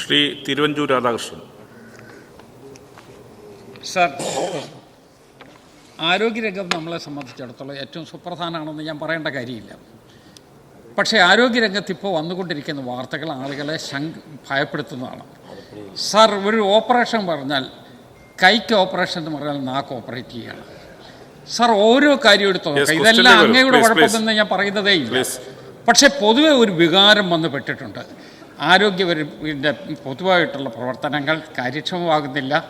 Shri Thiruvanchoor Radhakrishnan. Sir ആരോഗ്യരംഗം നമ്മളെ സംബന്ധിച്ചിടത്തോളം ഏറ്റവും സുപ്രധാനമാണെന്ന് ഞാൻ പറയേണ്ട കാര്യമില്ല. പക്ഷേ ആരോഗ്യരംഗത്ത് ഇപ്പോൾ വന്നുകൊണ്ടിരിക്കുന്ന വാർത്തകൾ ആളുകളെ ശങ്ക ഭയപ്പെടുത്തുന്നതാണ്. സാർ ഒരു ഓപ്പറേഷൻ പറഞ്ഞാൽ കൈക്ക് ഓപ്പറേഷൻ എന്ന് പറഞ്ഞാൽ നാക്ക് ഓപ്പറേറ്റ് ചെയ്യുകയാണ്. സാർ ഓരോ കാര്യം എടുത്തു നോക്കാം ഇതെല്ലാം. അങ്ങയുടെ കുഴപ്പമെന്ന് ഞാൻ പറയുന്നതേ ഇല്ല. പക്ഷേ പൊതുവെ ഒരു വികാരം വന്ന് പെട്ടിട്ടുണ്ട്. ആരോഗ്യപരന്റെ പൊതുവായിട്ടുള്ള പ്രവർത്തനങ്ങൾ കാര്യക്ഷമമാകുന്നില്ല.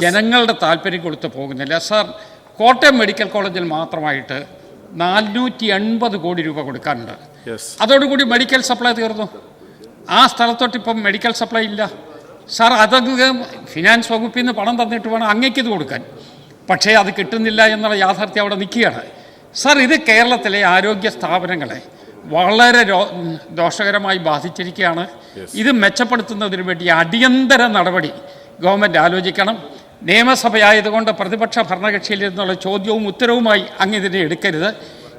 ജനങ്ങളുടെ താല്പര്യം കൊടുത്ത് പോകുന്നില്ല. സാർ കോട്ടയം മെഡിക്കൽ കോളേജിൽ മാത്രമായിട്ട് നാനൂറ്റി എൺപത് കോടി രൂപ കൊടുക്കാനുണ്ട്. അതോടുകൂടി മെഡിക്കൽ സപ്ലൈ തീർന്നു. ആ സ്ഥലത്തോട്ട് ഇപ്പം മെഡിക്കൽ സപ്ലൈ ഇല്ല. സാർ അതൊക്കെ ഫിനാൻസ് വകുപ്പിൽ നിന്ന് പണം തന്നിട്ട് വേണം അങ്ങേക്ക് ഇത് കൊടുക്കാൻ. പക്ഷേ അത് കിട്ടുന്നില്ല എന്നുള്ള യാഥാർത്ഥ്യം അവിടെ നിൽക്കുകയാണ്. സാർ ഇത് കേരളത്തിലെ ആരോഗ്യ സ്ഥാപനങ്ങളെ വളരെ ദോഷകരമായി ബാധിച്ചിരിക്കുകയാണ്. ഇത് മെച്ചപ്പെടുത്തുന്നതിന് വേണ്ടി അടിയന്തര നടപടി ഗവൺമെന്റ് ആലോചിക്കണം. നിയമസഭയായതുകൊണ്ട് പ്രതിപക്ഷ ഭരണകക്ഷിയിൽ നിന്നുള്ള ചോദ്യവും ഉത്തരവുമായി അങ്ങ് ഇതിനെ എടുക്കരുത്.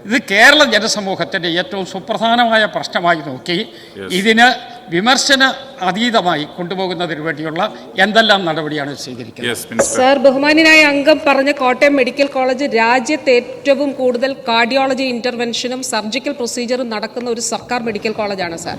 ഇത് കേരള ജനസമൂഹത്തിന്റെ ഏറ്റവും സുപ്രധാനമായ പ്രശ്നമായി നോക്കി. ഇതിന് വിമർശന അതീതമായി കൊണ്ടുപോകുന്നതിന് വേണ്ടിയുള്ള എന്തെല്ലാം നടപടിയാണ് സ്വീകരിക്കുന്നത്? സർ ബഹുമാനായ അംഗം പറഞ്ഞ കോട്ടയം മെഡിക്കൽ കോളേജ് രാജ്യത്തെ ഏറ്റവും കൂടുതൽ കാർഡിയോളജി ഇന്റർവെൻഷനും സർജിക്കൽ പ്രൊസീജിയറും നടക്കുന്ന ഒരു സർക്കാർ മെഡിക്കൽ കോളേജാണ് സാർ.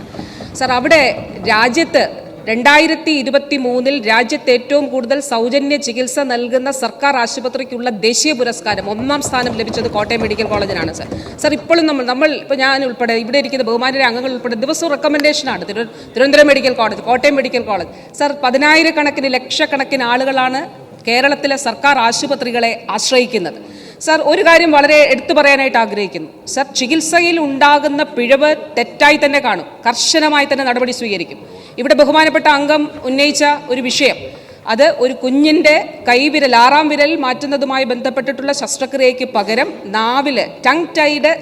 സാർ അവിടെ രാജ്യത്ത് രണ്ടായിരത്തി ഇരുപത്തി മൂന്നിൽ രാജ്യത്ത് ഏറ്റവും കൂടുതൽ സൗജന്യ ചികിത്സ നൽകുന്ന സർക്കാർ ആശുപത്രിക്കുള്ള ദേശീയ പുരസ്കാരം ഒന്നാം സ്ഥാനം ലഭിച്ചത് കോട്ടയം മെഡിക്കൽ കോളേജിനാണ് സർ. സർ ഇപ്പോഴും നമ്മൾ നമ്മൾ ഇപ്പോൾ ഞാൻ ഉൾപ്പെടെ ഇവിടെ ഇരിക്കുന്ന ബഹുമാനര അംഗങ്ങൾ ഉൾപ്പെടെ ദിവസവും റെക്കമെൻഡേഷനാണ് തിരു Thiruvananthapuram medical college Kottayam medical college. Sir പതിനായിരക്കണക്കിന് ലക്ഷക്കണക്കിന് ആളുകളാണ് കേരളത്തിലെ സർക്കാർ ആശുപത്രികളെ ആശ്രയിക്കുന്നത്. സർ ഒരു കാര്യം വളരെ എടുത്തു പറയാനായിട്ട് ആഗ്രഹിക്കുന്നു. സർ ചികിത്സയിൽ ഉണ്ടാകുന്ന പിഴവ് തെറ്റായി തന്നെ കാണും. കർശനമായി തന്നെ നടപടി സ്വീകരിക്കും. ഇവിടെ ബഹുമാനപ്പെട്ട അംഗം ഉന്നയിച്ച ഒരു വിഷയം. അത് ഒരു കുഞ്ഞിന്റെ കൈവിരൽ ആറാം വിരൽ മാറ്റുന്നതുമായി ബന്ധപ്പെട്ടിട്ടുള്ള ശസ്ത്രക്രിയയ്ക്ക് പകരം നാവിൽ ടങ് ടൈഡ്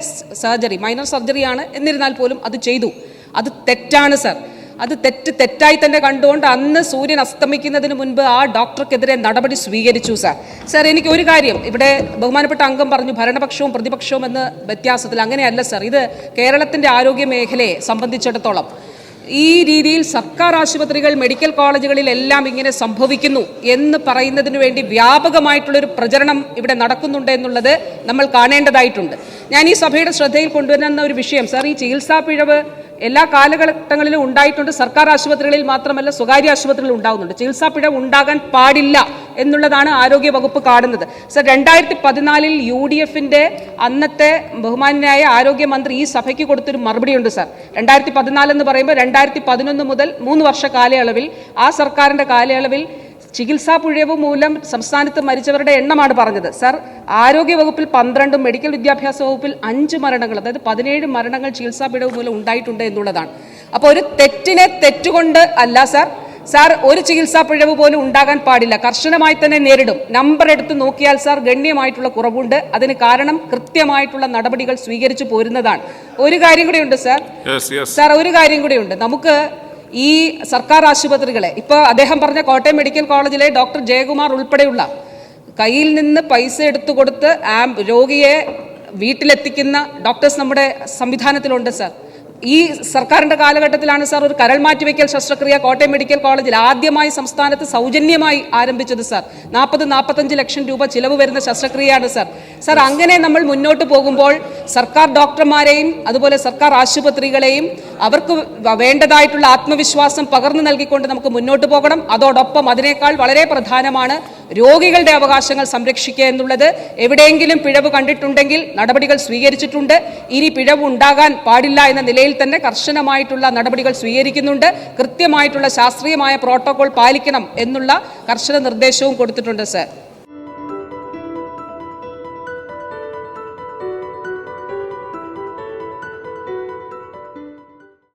സർജറി മൈനർ സർജറിയാണ്. എന്നിരുന്നാൽ പോലും അത് ചെയ്തു. അത് തെറ്റാണ് സർ. അത് തെറ്റ് തെറ്റായി തന്നെ കണ്ടുകൊണ്ട് അന്ന് സൂര്യൻ അസ്തമിക്കുന്നതിന് മുൻപ് ആ ഡോക്ടർക്കെതിരെ നടപടി സ്വീകരിച്ചു സർ. സർ എനിക്ക് ഒരു കാര്യം. ഇവിടെ ബഹുമാനപ്പെട്ട അംഗം പറഞ്ഞു ഭരണപക്ഷവും പ്രതിപക്ഷവും എന്ന് വ്യത്യാസത്തിൽ അങ്ങനെയല്ല സർ. ഇത് കേരളത്തിന്റെ ആരോഗ്യ മേഖലയെ സംബന്ധിച്ചിടത്തോളം ഈ രീതിയിൽ സർക്കാർ ആശുപത്രികൾ മെഡിക്കൽ കോളേജുകളിൽ എല്ലാം ഇങ്ങനെ സംഭവിക്കുന്നു എന്ന് പറയുന്നതിന് വേണ്ടി വ്യാപകമായിട്ടുള്ളൊരു പ്രചരണം ഇവിടെ നടക്കുന്നുണ്ട് എന്നുള്ളത് നമ്മൾ കാണേണ്ടതായിട്ടുണ്ട്. ഞാൻ ഈ സഭയുടെ ശ്രദ്ധയിൽ കൊണ്ടുവരുന്ന ഒരു വിഷയം സാർ ഈ ചികിത്സാ പിഴവ് എല്ലാ കാലഘട്ടങ്ങളിലും ഉണ്ടായിട്ടുണ്ട്. സർക്കാർ ആശുപത്രികളിൽ മാത്രമല്ല സ്വകാര്യ ആശുപത്രികളിൽ ഉണ്ടാകുന്നുണ്ട് ചികിത്സാ പിഴവ് ഉണ്ടാകാൻ പാടില്ല എന്നുള്ളതാണ് ആരോഗ്യ വകുപ്പ് കാണുന്നത്. സർ രണ്ടായിരത്തി പതിനാലിൽ യു ഡി എഫിന്റെ അന്നത്തെ ബഹുമാനായ ആരോഗ്യമന്ത്രി ഈ സഭയ്ക്ക് കൊടുത്തൊരു മറുപടിയുണ്ട് സർ. രണ്ടായിരത്തി പതിനാല് എന്ന് പറയുമ്പോൾ രണ്ടായിരത്തി പതിനൊന്ന് മുതൽ മൂന്ന് വർഷ കാലയളവിൽ ആ സർക്കാരിന്റെ കാലയളവിൽ ചികിത്സാ പുഴവ് മൂലം സംസ്ഥാനത്ത് മരിച്ചവരുടെ എണ്ണമാണ് പറഞ്ഞത്. സർ ആരോഗ്യ വകുപ്പിൽ പന്ത്രണ്ടും മെഡിക്കൽ വിദ്യാഭ്യാസ വകുപ്പിൽ അഞ്ച് മരണങ്ങൾ അതായത് പതിനേഴ് മരണങ്ങൾ ചികിത്സാ പിഴവ് മൂലം ഉണ്ടായിട്ടുണ്ട് എന്നുള്ളതാണ്. അപ്പോൾ ഒരു തെറ്റിനെ തെറ്റുകൊണ്ട് അല്ല സാർ സാർ ഒരു ചികിത്സാ പിഴവ് പോലും ഉണ്ടാകാൻ പാടില്ല. കർശനമായി തന്നെ നേരിടും. നമ്പർ എടുത്ത് നോക്കിയാൽ സാർ ഗണ്യമായിട്ടുള്ള കുറവുണ്ട്. അതിന് കാരണം കൃത്യമായിട്ടുള്ള നടപടികൾ സ്വീകരിച്ചു പോരുന്നതാണ്. ഒരു കാര്യം കൂടിയുണ്ട് സാർ. സാർ ഒരു കാര്യം കൂടിയുണ്ട് നമുക്ക് ഈ സർക്കാർ ആശുപത്രികളെ ഇപ്പോൾ അദ്ദേഹം പറഞ്ഞ കോട്ടയം മെഡിക്കൽ കോളേജിലെ ഡോക്ടർ ജയകുമാർ ഉൾപ്പെടെയുള്ള കയ്യിൽ നിന്ന് പൈസ എടുത്തു കൊടുത്ത് ആം രോഗിയെ വീട്ടിലെത്തിക്കുന്ന ഡോക്ടേഴ്സ് നമ്മുടെ സംവിധാനത്തിലുണ്ട് സാർ. ഈ സർക്കാരിന്റെ കാലഘട്ടത്തിലാണ് സാർ ഒരു കരൾ മാറ്റിവെക്കൽ ശസ്ത്രക്രിയ കോട്ടയം മെഡിക്കൽ കോളേജിൽ ആദ്യമായി സംസ്ഥാനത്ത് സൗജന്യമായി ആരംഭിച്ചത് സാർ. നാൽപ്പത് നാൽപ്പത്തഞ്ച് ലക്ഷം രൂപ ചിലവ് വരുന്ന ശസ്ത്രക്രിയയാണ് സാർ. സാർ അങ്ങനെ നമ്മൾ മുന്നോട്ട് പോകുമ്പോൾ സർക്കാർ ഡോക്ടർമാരെയും അതുപോലെ സർക്കാർ ആശുപത്രികളെയും അവർക്ക് വേണ്ടതായിട്ടുള്ള ആത്മവിശ്വാസം പകർന്നു നൽകിക്കൊണ്ട് നമുക്ക് മുന്നോട്ട് പോകണം. അതോടൊപ്പം അതിനേക്കാൾ വളരെ പ്രധാനമാണ് രോഗികളുടെ അവകാശങ്ങൾ സംരക്ഷിക്കുക എന്നുള്ളത്. എവിടെയെങ്കിലും പിഴവ് കണ്ടിട്ടുണ്ടെങ്കിൽ നടപടികൾ സ്വീകരിച്ചിട്ടുണ്ട്. ഇനി പിഴവ് ഉണ്ടാകാൻ പാടില്ല എന്ന നിലയിൽ തന്നെ കർശനമായിട്ടുള്ള നടപടികൾ സ്വീകരിക്കുന്നുണ്ട്. കൃത്യമായിട്ടുള്ള ശാസ്ത്രീയമായ പ്രോട്ടോകോൾ പാലിക്കണം എന്നുള്ള കർശന നിർദ്ദേശവും കൊടുത്തിട്ടുണ്ട് സർ.